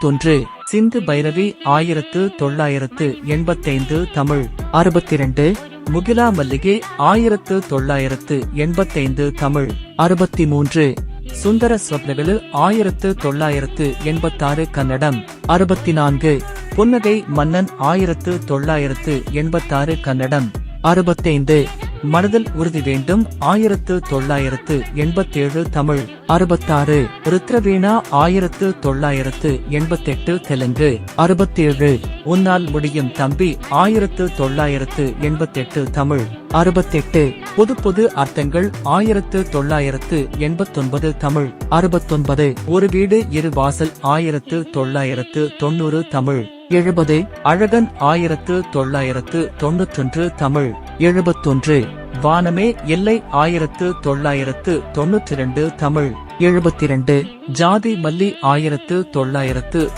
தொன்று சிந்து பைரவி ஆயிரத்து தொள்ளாயிரத்து எண்பத்தைந்து தமிழ். அறுபத்தி ரெண்டு முகிலா மல்லிகை ஆயிரத்து தொள்ளாயிரத்து எண்பத்தைந்து தமிழ். அறுபத்தி மூன்று சுந்தர ஸ்வப்னவிலு ஆயிரத்து தொள்ளாயிரத்து எண்பத்தாறு கன்னடம். அறுபத்தி நான்கு புன்னகை மன்னன் ஆயிரத்து தொள்ளாயிரத்து எண்பத்தாறு கன்னடம். அறுபத்தைந்து மனதில் உறுதி வேண்டும். ஆயிரத்து தொள்ளாயிரத்து எண்பத்தேழு தமிழ். அறுபத்தாறு ருத்ரவீணா ஆயிரத்து தொள்ளாயிரத்து எண்பத்தெட்டு தெலுங்கு. அறுபத்தேழு உன்னால் முடியும் தம்பி ஆயிரத்து தொள்ளாயிரத்து எண்பத்தெட்டு தமிழ். அறுபத்தெட்டு புது புது அர்த்தங்கள் ஆயிரத்து தொள்ளாயிரத்து எண்பத்தொன்பது தமிழ். அறுபத்தொன்பது ஒரு வீடு இரு வாசல் ஆயிரத்து தொள்ளாயிரத்து தொண்ணூறு தமிழ். எழுபது அழகன் ஆயிரத்து தொள்ளாயிரத்து தொன்னூற்றொன்று தமிழ். எழுபத்தொன்று வானமே எல்லை ஆயிரத்து தொள்ளாயிரத்து தொன்னூற்றி இரண்டு தமிழ். எழுபத்தி ரெண்டு ஜாதி மல்லி ஆயிரத்து தொள்ளாயிரத்து